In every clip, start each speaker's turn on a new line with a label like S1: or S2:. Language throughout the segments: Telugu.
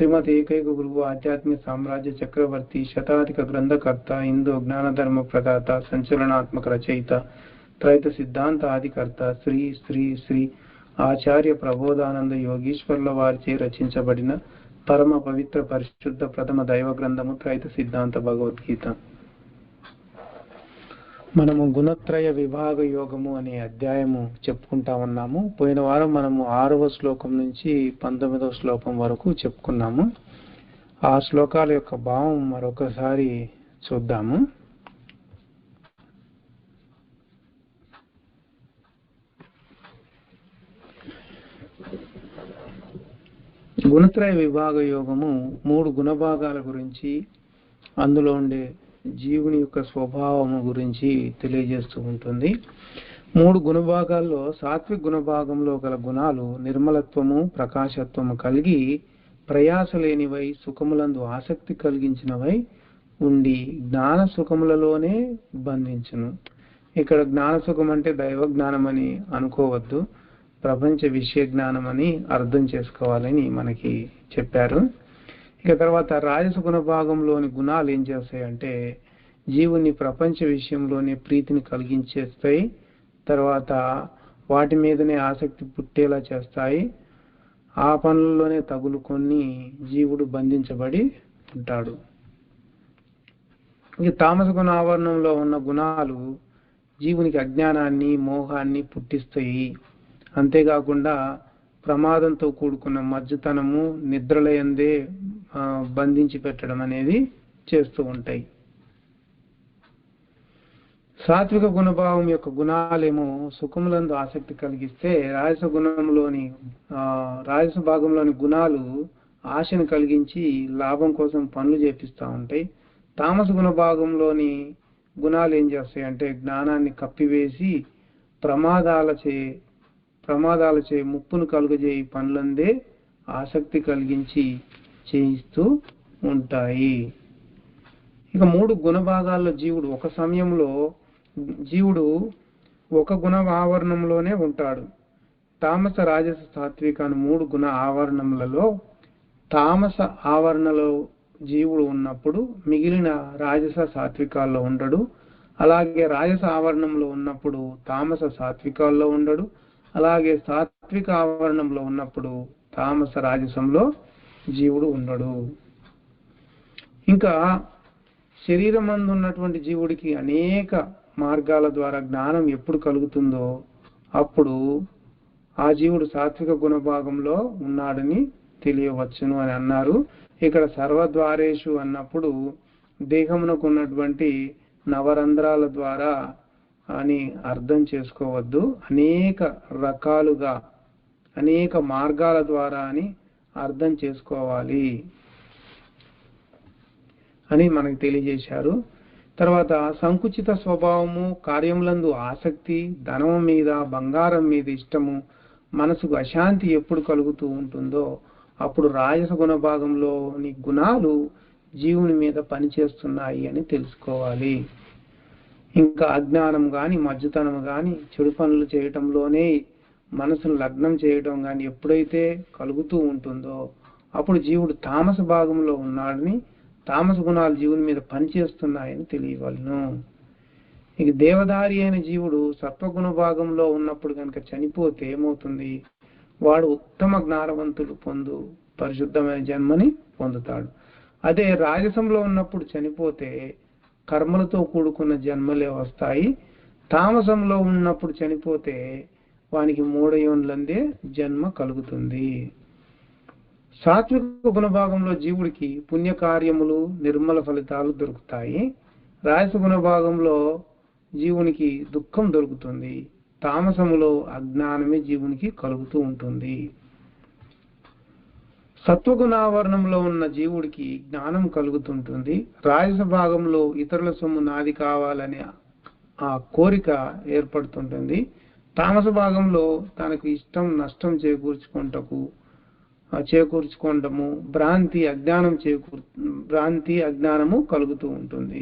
S1: శ్రీమద్ ఏకైక గురువు ఆధ్యాత్మిక సామ్రాజ్య చక్రవర్తి శతాధిక గ్రంథకర్త హిందూ జ్ఞాన ధర్మ ప్రదాత సంచలనాత్మక రచయిత త్రైత సిద్ధాంత ఆదికర్త శ్రీ శ్రీ శ్రీ ఆచార్య ప్రబోధానంద యోగీశ్వర్ల వారిచే రచించబడిన పరమ పవిత్ర పరిశుద్ధ ప్రథమ దైవ గ్రంథము త్రైత సిద్ధాంత భగవద్గీత. మనము గుణత్రయ విభాగ యోగము అనే అధ్యాయము చెప్పుకుంటా ఉన్నాము. పోయిన వారం మనము ఆరవ శ్లోకం నుంచి పంతొమ్మిదవ శ్లోకం వరకు చెప్పుకున్నాము. ఆ శ్లోకాల యొక్క భావం మరొకసారి చూద్దాము. గుణత్రయ విభాగ యోగము మూడు గుణభాగాల గురించి అందులో ఉండే జీవుని యొక్క స్వభావము గురించి తెలియజేస్తూ ఉంటుంది. మూడు గుణభాగాల్లో సాత్విక గుణభాగంలో గల గుణాలు నిర్మలత్వము ప్రకాశత్వము కలిగి ప్రయాస లేనివై సుఖములందు ఆసక్తి కలిగించినవై ఉండి జ్ఞాన సుఖములలోనే బంధించును. ఇక్కడ జ్ఞాన సుఖం అంటే దైవ జ్ఞానం అని అనుకోవద్దు. ప్రపంచ విషయ జ్ఞానం అని అర్థం చేసుకోవాలని మనకి చెప్పారు. ఇక తర్వాత రాజస గుణ భాగంలోని గుణాలు ఏం చేస్తాయంటే జీవుని ప్రపంచ విషయంలోనే ప్రీతిని కలిగించేస్తాయి. తర్వాత వాటి మీదనే ఆసక్తి పుట్టేలా చేస్తాయి. ఆ పనుల్లోనే తగులుకొని జీవుడు బంధించబడి ఉంటాడు. ఇక తామస గుణ ఆవరణంలో ఉన్న గుణాలు జీవునికి అజ్ఞానాన్ని మోహాన్ని పుట్టిస్తాయి. అంతేకాకుండా ప్రమాదంతో కూడుకున్న మజ్జతనము నిద్రలయందే బంధించి పెట్టడం అనేది చేస్తూ ఉంటాయి. సాత్విక గుణభావం యొక్క గుణాలేమో సుఖములందు ఆసక్తి కలిగిస్తే రాజస గుణంలోని రాజస భాగంలోని గుణాలు ఆశను కలిగించి లాభం కోసం పనులు చేపిస్తూ ఉంటాయి. తామస గుణ భాగంలోని గుణాలు ఏం చేస్తాయి అంటే జ్ఞానాన్ని కప్పివేసి ప్రమాదాలచే ప్రమాదాలచే ముప్పును కలుగజేయి పనులందే ఆసక్తి కలిగించి చేయిస్తూ ఉంటాయి. ఇక మూడు గుణభాగాల్లో జీవుడు ఒక సమయంలో జీవుడు ఒక గుణ ఆవరణంలోనే ఉంటాడు. తామస రాజస సాత్విక అని మూడు గుణ ఆవరణములలో తామస ఆవరణలో జీవుడు ఉన్నప్పుడు మిగిలిన రాజస సాత్వికాల్లో ఉండడు. అలాగే రాజస ఆవరణంలో ఉన్నప్పుడు తామస సాత్వికాల్లో ఉండడు. అలాగే సాత్విక ఆవరణంలో ఉన్నప్పుడు తామస రాజసంలో జీవుడు ఉండడు ఇంకా శరీరం ఉన్నటువంటి జీవుడికి అనేక మార్గాల ద్వారా జ్ఞానం ఎప్పుడు కలుగుతుందో అప్పుడు ఆ జీవుడు సాత్విక గుణభాగంలో ఉన్నాడని తెలియవచ్చును అని అన్నారు. ఇక్కడ సర్వద్వారేషు అన్నప్పుడు దేహమునకు ఉన్నటువంటి నవరంధ్రాల ద్వారా అని అర్థం చేసుకోవద్దు. అనేక రకాలుగా అనేక మార్గాల ద్వారా అని అర్థం చేసుకోవాలి అని మనకు తెలియజేశారు. తర్వాత సంకుచిత స్వభావము కార్యములందు ఆసక్తి ధనం మీద బంగారం మీద ఇష్టము మనసుకు అశాంతి ఎప్పుడు కలుగుతూ ఉంటుందో అప్పుడు రాజస గుణ భాగంలోని గుణాలు జీవుని మీద పనిచేస్తున్నాయి అని తెలుసుకోవాలి. ఇంకా అజ్ఞానం కానీ మజ్జుతనం కానీ చెడు పనులు చేయటంలోనే మనసును లగ్నం చేయడం కానీ ఎప్పుడైతే కలుగుతూ ఉంటుందో అప్పుడు జీవుడు తామస భాగంలో ఉన్నాడని తామస గుణాలు జీవుని మీద పనిచేస్తున్నాయని తెలియవలను. ఇక దేవదారి అయిన జీవుడు సత్వగుణ భాగంలో ఉన్నప్పుడు కనుక చనిపోతే ఏమవుతుంది? వాడు ఉత్తమ జ్ఞానవంతులు పొందు పరిశుద్ధమైన జన్మని పొందుతాడు. అదే రాజసంలో ఉన్నప్పుడు చనిపోతే కర్మలతో కూడుకున్న జన్మలే వస్తాయి. తామసంలో ఉన్నప్పుడు చనిపోతే వానికి మూడయోన్లందే జన్మ కలుగుతుంది. సాత్విక గుణభాగంలో జీవుడికి పుణ్యకార్యములు నిర్మల ఫలితాలు దొరుకుతాయి. రాయస గుణభాగంలో జీవునికి దుఃఖం దొరుకుతుంది. తామసములో అజ్ఞానమే జీవునికి కలుగుతూ ఉంటుంది. సత్వగుణావరణంలో ఉన్న జీవుడికి జ్ఞానం కలుగుతుంటుంది. రాజస భాగంలో ఇతరుల సొమ్ము నాది కావాలనే ఆ కోరిక ఏర్పడుతుంటుంది. తామస భాగంలో తనకు ఇష్టం నష్టం చేకూర్చుకుంటకు ఆ, చేకూర్చుకోవటము భ్రాంతి అజ్ఞానం చేకూర్ భ్రాంతి అజ్ఞానము కలుగుతూ ఉంటుంది.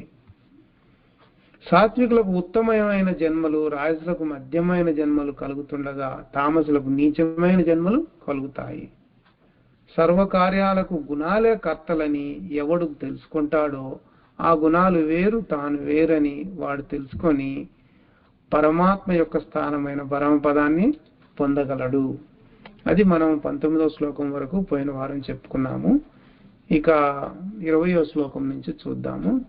S1: సాత్వికులకు ఉత్తమమైన జన్మలు రాజులకు మధ్యమైన జన్మలు కలుగుతుండగా తామసులకు నీచమైన జన్మలు కలుగుతాయి. సర్వకార్యాలకు గుణాలే కర్తలని ఎవడు తెలుసుకుంటాడో ఆ గుణాలు వేరు తాను వేరని వాడు తెలుసుకొని పరమాత్మ యొక్క స్థానమైన పరమపదాన్ని పొందగలడు. అది మనం పంతొమ్మిదో శ్లోకం వరకు పోయిన వారం చెప్పుకున్నాము. ఇక ఇరవయో శ్లోకం నుంచి చూద్దాము.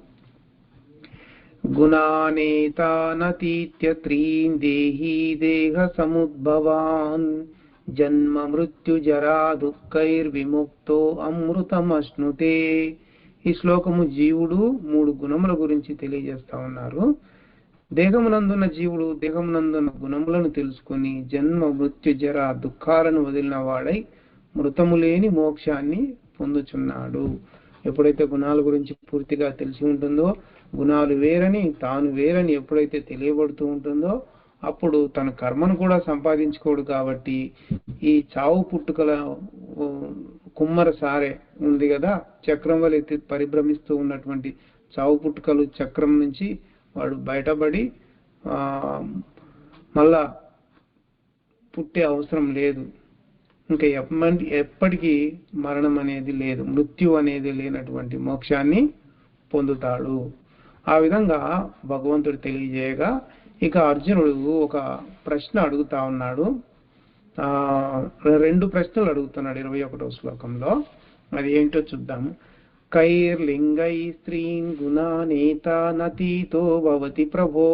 S1: గుణానేతానతీత్యత్రీన్ దేహీ దేహ సముద్భవాన్ జన్మ మృత్యు జరా దుఃఖైర్విముక్తో అమృతమశ్నుతే. ఈ శ్లోకము జీవుడు మూడు గుణముల గురించి తెలియజేస్తా ఉన్నారు. దేహమునందున్న జీవుడు దేహమునందున్న గుణములను తెలుసుకుని జన్మ మృత్యు జర దుఃఖాలను వదిలిన వాడై మృతము లేని మోక్షాన్ని పొందుచున్నాడు. ఎప్పుడైతే గుణాల గురించి పూర్తిగా తెలిసి ఉంటుందో గుణాలు వేరని తాను వేరని ఎప్పుడైతే తెలియబడుతూ ఉంటుందో అప్పుడు తన కర్మను కూడా సంపాదించుకోడు కాబట్టి ఈ చావు పుట్టుకల కుమ్మర సారే ఉంది కదా చక్రం వల్ల ఎత్తి పరిభ్రమిస్తూ ఉన్నటువంటి చావు పుట్టుకలు చక్రం నుంచి వాడు బయటపడి మళ్ళా పుట్టే అవసరం లేదు. ఇంకా ఎప్పటి ఎప్పటికీ మరణం అనేది లేదు. మృత్యు అనేది లేనటువంటి మోక్షాన్ని పొందుతాడు. ఆ విధంగా భగవంతుడు తెలియజేయగా ఇక అర్జునుడు ఒక ప్రశ్న అడుగుతా ఉన్నాడు. రెండు ప్రశ్నలు అడుగుతున్నాడు ఇరవై ఒకటో శ్లోకంలో. అది ఏంటో చూద్దాము కైర్లింగై స్త్రీన్ గుణానేత నతీతో భవతి ప్రభో.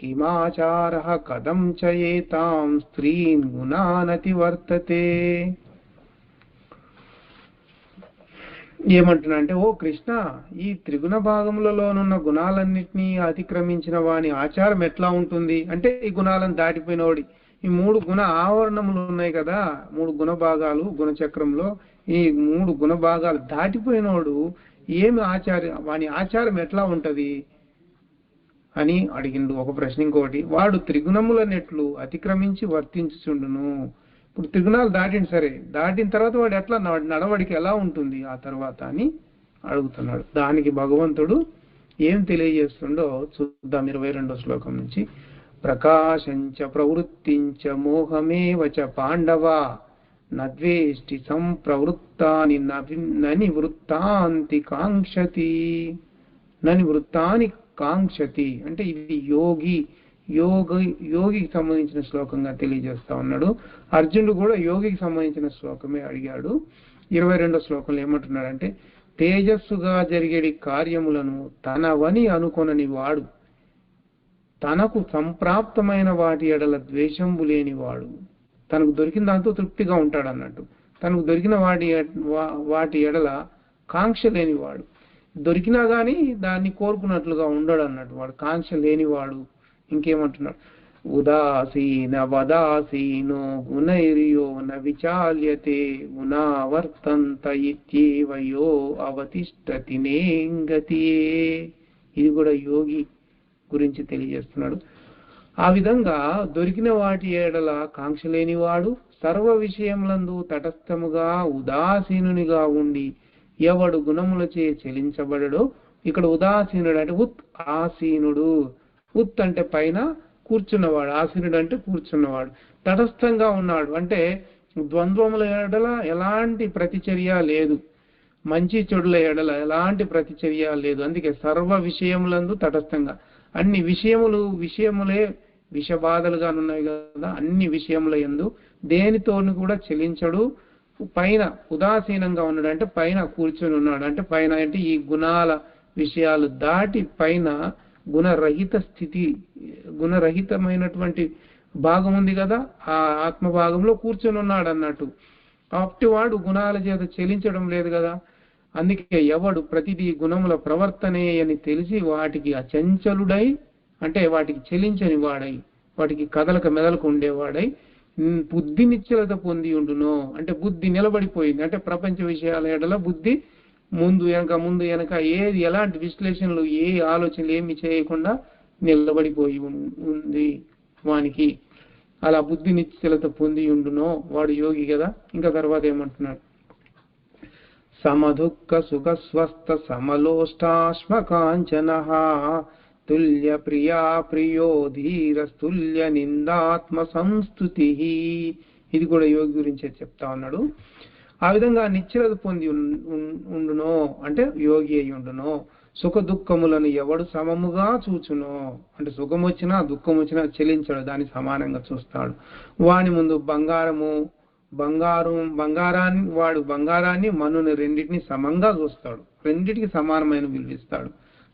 S1: కిమాచార కథం చయేతాం స్త్రీన్ గుణానతి వర్తతే. ఏమంటున్నా అంటే ఓ కృష్ణ ఈ త్రిగుణ భాగములలోనున్న గుణాలన్నింటినీ అతిక్రమించిన వాని ఆచారం ఎట్లా ఉంటుంది? అంటే ఈ గుణాలను దాటిపోయినవాడి ఈ మూడు గుణ ఆవరణములు ఉన్నాయి కదా మూడు గుణ భాగాలు గుణచక్రంలో ఈ మూడు గుణభాగాలు దాటిపోయినోడు ఏమి ఆచార్య వాని ఆచారం ఎట్లా ఉంటది? అని అడిగిండు. ఒక ప్రశ్న ఇంకోటి వాడు త్రిగుణములనెట్లు అతిక్రమించి వర్తించుచుండును. ఇప్పుడు త్రిగుణాలు దాటిండు సరే. దాటిన తర్వాత వాడు ఎట్లా నడవడికి ఎలా ఉంటుంది ఆ తర్వాత అని అడుగుతున్నాడు. దానికి భగవంతుడు ఏం తెలియజేస్తుండో చూద్దాం ఇరవై రెండో శ్లోకం నుంచి. ప్రకాశంచ ప్రవృత్తించ మోహమేవచ చ పాండవ నద్వేష్టి సంప్రవృత్తాని నవి- నని వృత్తాంతి కాంక్షతి. నని వృత్తాని కాంక్షతి. అంటే ఇది యోగి యోగ యోగికి సంబంధించిన శ్లోకంగా తెలియజేస్తా ఉన్నాడు. అర్జునుడు కూడా యోగికి సంబంధించిన శ్లోకమే అడిగాడు. ఇరవై రెండో శ్లోకంలో ఏమంటున్నాడంటే తేజస్సుగా జరిగేడి కార్యములను తనవని అనుకొనని వాడు తనకు సంప్రాప్తమైన వాటి ఎడల ద్వేషంబు లేనివాడు తనకు దొరికిన దాంతో తృప్తిగా ఉంటాడు అన్నట్టు. తనకు దొరికిన వాటి వా- వాటి ఎడల కాంక్ష లేనివాడు. దొరికినా కానీ దాన్ని కోరుకున్నట్లుగా ఉండడు అన్నట్టు. వాడు కాంక్ష లేనివాడు ఇంకేమంటున్నాడు? ఉదాసీన వదాసీనో గుణైర్యో న విచాల్యతే గుణావర్తంత ఇత్యేవయో అవతిష్టతి నేంగతియే ఇది కూడా యోగి గురించి తెలియజేస్తున్నాడు. ఆ విధంగా దొరికిన వాటి ఏడల కాంక్ష లేనివాడు సర్వ విషయములందు తటస్థముగా ఉదాసీనునిగా ఉండి ఎవడు గుణములచే చెలించబడడో ఇక్కడ ఉదాసీనుడు అంటే ఉత్ ఆసీనుడు. ఉత్ అంటే పైన కూర్చున్నవాడు ఆసీనుడు అంటే కూర్చున్నవాడు. తటస్థంగా ఉన్నాడు అంటే ద్వంద్వముల ఎడల ఎలాంటి ప్రతిచర్య లేదు. మంచి చెడుల ఎడల ఎలాంటి ప్రతిచర్య లేదు. అందుకే సర్వ విషయములందు తటస్థంగా. అన్ని విషయములు విషయములే విషబాధలుగా ఉన్నాయి కదా అన్ని విషయముల ఎందు దేనితోని కూడా చెలించడు. పైన ఉదాసీనంగా ఉన్నాడు అంటే పైన కూర్చొని ఉన్నాడు. అంటే పైన అంటే ఈ గుణాల విషయాలు దాటి పైన గుణరహిత స్థితి గుణరహితమైనటువంటి భాగం ఉంది కదా ఆ ఆత్మ భాగంలో కూర్చొని ఉన్నాడు అన్నట్టు అప్పటివాడు గుణాల చేత చెలించడం లేదు కదా. అందుకే ఎవడు ప్రతిదీ గుణముల ప్రవర్తనే అని తెలిసి వాటికి అచంచలుడై అంటే వాటికి చెలించని వాడై వాటికి కదలక మెదలకు ఉండేవాడై బుద్ధి నిశ్చలత పొంది ఉండును అంటే బుద్ధి నిలబడిపోయింది అంటే ప్రపంచ విషయాల ఎడల బుద్ధి ముందు వెనక ముందు వెనక ఏది ఎలాంటి విశ్లేషణలు ఏ ఆలోచనలు ఏమి చేయకుండా నిలబడిపోయి ఉంది వానికి. అలా బుద్ధి నిశ్చలత పొంది ఉండునో వాడు యోగి కదా? ఇంకా తర్వాత ఏమంటున్నాడు? సమదుఃఖ సుఖ స్వస్థ సమలోష్టాశ్మ కాంచన తుల్య ప్రియా ప్రియో ధీరస్తుల్య నిందాత్మ సంస్థుతి ఇది కూడా యోగి గురించే చెప్తా ఉన్నాడు. ఆ విధంగా నిశ్చలత పొంది ఉండునో అంటే యోగి అయి ఉండునో సుఖ దుఃఖములను ఎవడు సమముగా చూచునో అంటే సుఖం వచ్చినా దుఃఖం వచ్చినా చెల్లించడు దాన్ని సమానంగా చూస్తాడు. వాని ముందు బంగారము బంగారం బంగారాన్ని వాడు బంగారాన్ని మనుని రెండింటిని సమంగా చూస్తాడు. రెండింటికి సమానమైన విలువిస్తాడు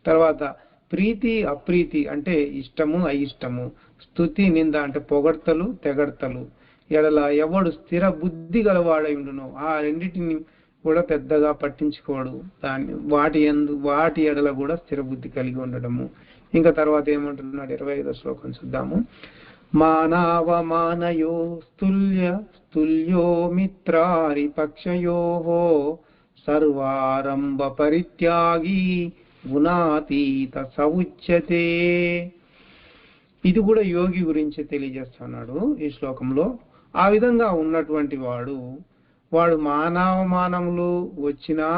S1: తర్వాత ప్రీతి అప్రీతి అంటే ఇష్టము అయిష్టము. స్థుతి నింద అంటే పొగడ్తలు తెగడ్తలు. ఎడల ఎవడు స్థిర బుద్ధి గలవాడై ఉండును ఆ రెండింటిని కూడా పెద్దగా పట్టించుకోడు. దాన్ని వాటి ఎందు వాటి ఎడల కూడా స్థిర బుద్ధి కలిగి ఉండడము. ఇంకా తర్వాత ఏమంటున్నాడు? ఇరవై ఐదో శ్లోకం చూద్దాము. మానవమానయో స్తుల్య స్తుల్యో సర్వారంభ పరిత్యాగి గుణాతీత సౌచ్యతే ఇది కూడా యోగి గురించి తెలియజేస్తున్నాడు ఈ శ్లోకంలో. ఆ విధంగా ఉన్నటువంటి వాడు వాడు మానవమానములు వచ్చినా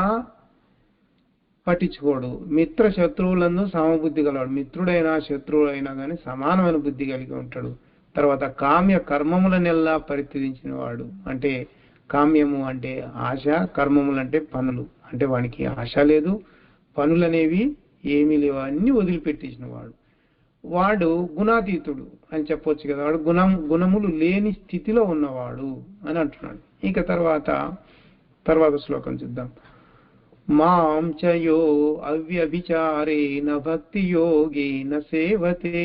S1: పట్టించుకోడు. మిత్ర శత్రువులందు సమబుద్ధి గలవాడు. మిత్రుడైనా శత్రువుడైనా కానీ సమానమైన బుద్ధి కలిగి ఉంటాడు. తర్వాత కామ్య కర్మములనెల్లా పరిత్యజించిన వాడు అంటే కామ్యము అంటే ఆశ కర్మములు అంటే పనులు. అంటే వానికి ఆశ లేదు పనులనేవి ఏమీ లేవు అన్ని వదిలిపెట్టేసిన వాడు వాడు గుణాతీతుడు అని చెప్పొచ్చు కదా. వాడు గుణం గుణములు లేని స్థితిలో ఉన్నవాడు అని అంటున్నాడు. ఇక తర్వాత తర్వాత శ్లోకం చూద్దాం. మాం చ యో అవ్యభిచారేణ భక్తి యోగేన సేవతే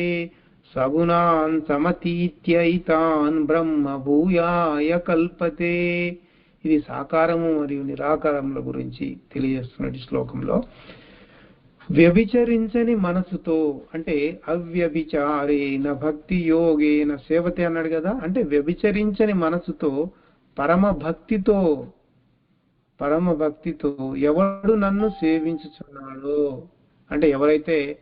S1: సగుణాన్ సమతీత్యైతాన్ బ్రహ్మ భూయాయ కల్పతే ఇది సాకారము మరియు నిరాకారముల గురించి తెలియజేస్తున్నటి శ్లోకంలో. వ్యభిచరించని మనసుతో అంటే అవ్యభిచారేణ భక్తి యోగేన సేవతే అన్నాడు కదా అంటే వ్యభిచరించని మనసుతో పరమ భక్తితో పరమ భక్తితో ఎవడు నన్ను సేవించుచున్నాడో అంటే ఎవరైతే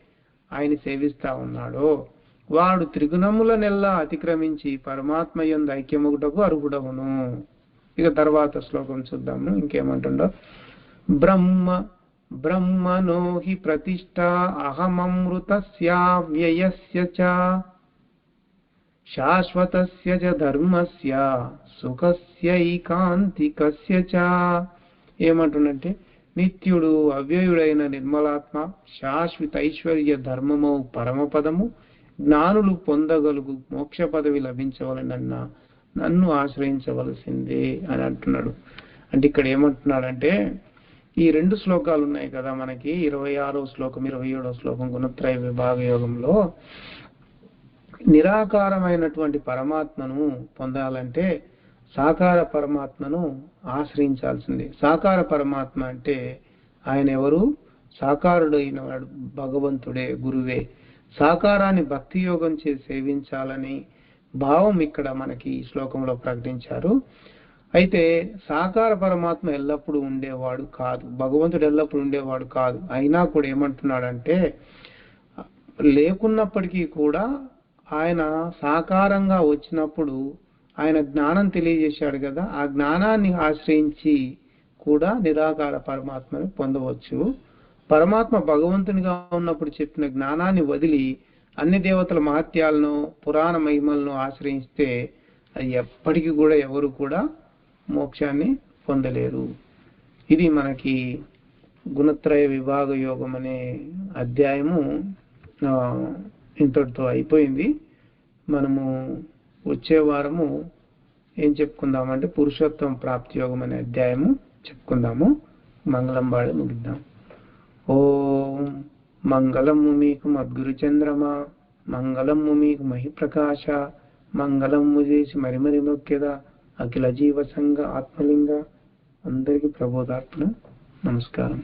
S1: ఆయన సేవిస్తా ఉన్నాడో వాడు త్రిగుణములనెల్లా అతిక్రమించి పరమాత్మ యొంద ఐక్యముగుటకు అర్హుడవును ఇక తర్వాత శ్లోకం చూద్దాము. ఇంకేమంటుండో? బ్రహ్మ బ్రహ్మణో హి ప్రతిష్ట అహమమృతస్యావ్యయస్య చ శాశ్వతస్య చ ధర్మస్య సుఖస్యైకాంతికస్య చ ఏమంటుండంటే నిత్యుడు అవ్యయుడైన నిర్మలాత్మ శాశ్వత ఐశ్వర్య ధర్మము పరమపదము జ్ఞానులు పొందగలుగు మోక్ష పదవి లభించవలనన్న నన్ను ఆశ్రయించవలసిందే అని అంటున్నాడు. అంటే ఇక్కడ ఏమంటున్నాడంటే ఈ రెండు శ్లోకాలు ఉన్నాయి కదా మనకి ఇరవై ఆరో శ్లోకం ఇరవై ఏడో శ్లోకం గుణత్రయ విభాగ యోగంలో నిరాకారమైనటువంటి పరమాత్మను పొందాలంటే సాకార పరమాత్మను ఆశ్రయించాల్సిందే. సాకార పరమాత్మ అంటే ఆయన ఎవరు? సాకారుడైన వాడు భగవంతుడే గురువే. సాకారాన్ని భక్తి యోగం చేసి సేవించాలని భావం ఇక్కడ మనకి ఈ శ్లోకంలో ప్రకటించారు. అయితే సాకార పరమాత్మ ఎల్లప్పుడూ ఉండేవాడు కాదు. భగవంతుడు ఎల్లప్పుడూ ఉండేవాడు కాదు. అయినా కూడా ఏమంటున్నాడంటే లేకున్నప్పటికీ కూడా ఆయన సాకారంగా వచ్చినప్పుడు ఆయన జ్ఞానం తెలియజేశాడు కదా ఆ జ్ఞానాన్ని ఆశ్రయించి కూడా నిరాకార పరమాత్మని పొందవచ్చు. పరమాత్మ భగవంతునిగా ఉన్నప్పుడు చెప్పిన జ్ఞానాన్ని వదిలి అన్ని దేవతల మహత్యాలను పురాణ మహిమలను ఆశ్రయిస్తే అది ఎప్పటికీ కూడా ఎవరు కూడా మోక్షాన్ని పొందలేరు. ఇది మనకి గుణత్రయ విభాగ యోగం అనే అధ్యాయము ఇంతటితో అయిపోయింది. మనము వచ్చే వారము ఏం చెప్పుకుందామంటే పురుషోత్తం ప్రాప్తి యోగం అనే అధ్యాయము చెప్పుకుందాము. మంగళం వాడి ముగిద్దాం. ఓం మంగళము మీకు మద్గురు చంద్రమా మంగళము మీకు మహిప్రకాశ మంగళము చేసి మరి మరి మొక్కెద అఖిల జీవ సంఘ ఆత్మలింగ. అందరికీ ప్రబోధార్పణ. నమస్కారం.